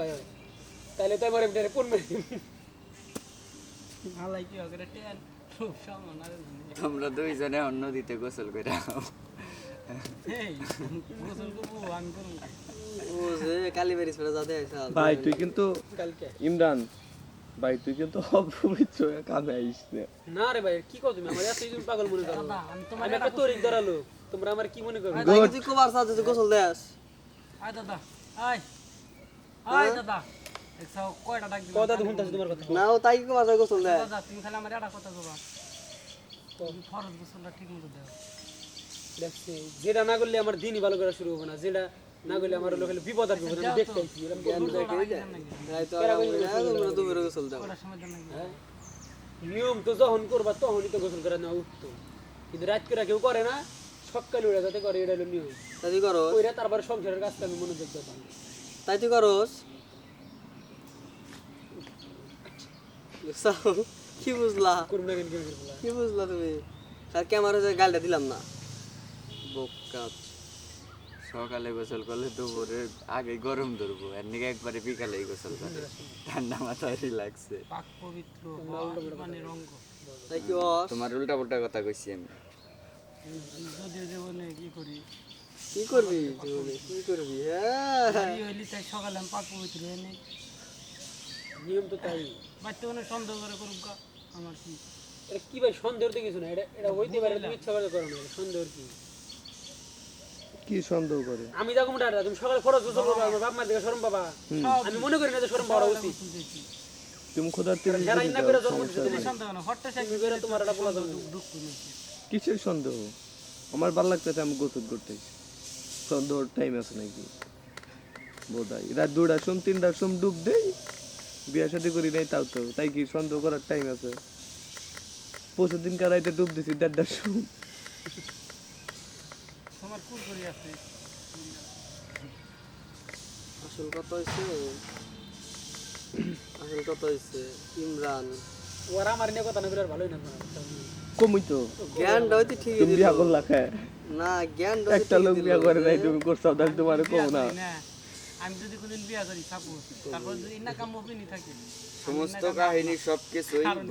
ভাই তাহলে তো আমার এমনি কোন মেরে আলাই কি হবে টেন। খুব সামান আরে তোমরা দুইজনে অন্য দিতে গোসল করে ভাই তুই কিন্তু কালকে? ইমরান ভাই তুই কিন্তু অপবিত্র কামে আইস না। রে ভাই কি কও তুমি আমার এত পাগল মনে করো। দাদা আমি একটা তরিক ধরালো। তোমরা আমার কি মনে করবে তাই সাথে তুই গোসল দেস আয় দাদা আয়। আয় দাদা। দেখছ কয়টা ডাক দিবা কথা তো তোমার কথা। না ও তাই কোবার সাথে গোসল দেয় দাদা তুমি খালি আমার একটা কথা কবা। তুমি ফরজ গোসলটা ঠিক মতো দাও। দেখছি। যেটা না করলে আমার দিনই ভালো করা শুরু হবে না। যেটা না করলে আমার লোকের বিপদ আমি দেখতে আইছি এরকম তো গোসল দাও। হ্যাঁ? নিয়ম তো যখন করবা তখনই তো গোসল করে না উঠতো কিন্তু রাত করে কেউ করে না সকালে উড়ে যাতে করে এটা হলো নিয়ম। তারপর সংসারের কাজটা আমি মনোযোগ দিতাম তাই তুই করস? কি বুঝলা? কি বুঝলা তুমি? আর ক্যামেরা যে গালটা দিলাম না। বোকা। সকালে গোসল করলে দুপুরে আগে গরম ধরবো এর নিকে একবারে বিকালেই গোসল করে। ঠান্ডা মাথায় রিল্যাক্সে পাক পবিত্র মানে রঙ্গ। তাই কি তোমার উল্টা পাল্টা কথা কইছি আমি। যদিও জীবনে কি করি? কি করবি? কি করবি? হ্যাঁ। তাই সকালে আমি পাক পবিত্র হয়ে নেই নিয়ম তো তাই। বাচ্চা সন্দেহ করে করুক গা, আমার কি? এটা কি ভাই সন্দেহ তো কিছু না। এটা এটা হইতে পারে তুমি ইচ্ছা করে করো না। সন্দেহ কি? কি সন্দেহ করে? আমি দেখো মোটা তুমি সকালে খরচ গোসল করবা আমার বাপ মার দিকে শরম বাবা আমি মনে করি না যে শরম পাওয়া উচিত। তুমি খোদার তিরিশ যারা ইন্না করে জন্ম নেই। তুমি সন্দেহ না হঠাৎ তুমি করে তোমার একটা বলা যাবে না। কিসের সন্দেহ? আমার ভালো লাগতেছে আমি গোসল করতে সন্দেহ টাইম আছে নাকি? বোধহয়। রাত দুটার সোম তিনটার সোম ডুব দেই বিয়া শাদি করি নাই তাও তো। তাই কি সন্দেহ করার টাইম আছে? পরশু দিন কারাইতে ডুব দিছি দেড়টার সোম তোমার কুল করি আছে? আসল কথা হইছে আসল কথা হইছে ইমরান। ওরা আমার নিয়ে কথা না করে আর ভালোই না। কমই তো জ্ঞানটা হইতে ঠিক তুমি বিয়া করলা খায় না জ্ঞান একটা লোক বিয়া করে নাই তুমি করছ তাহলে তোমার কম না। আমি যদি কোনদিন বিয়া করি সাপোজ। তারপর যদি ইন্না কাম ওপেনই থাকে। সমস্ত কাহিনী সবকিছুই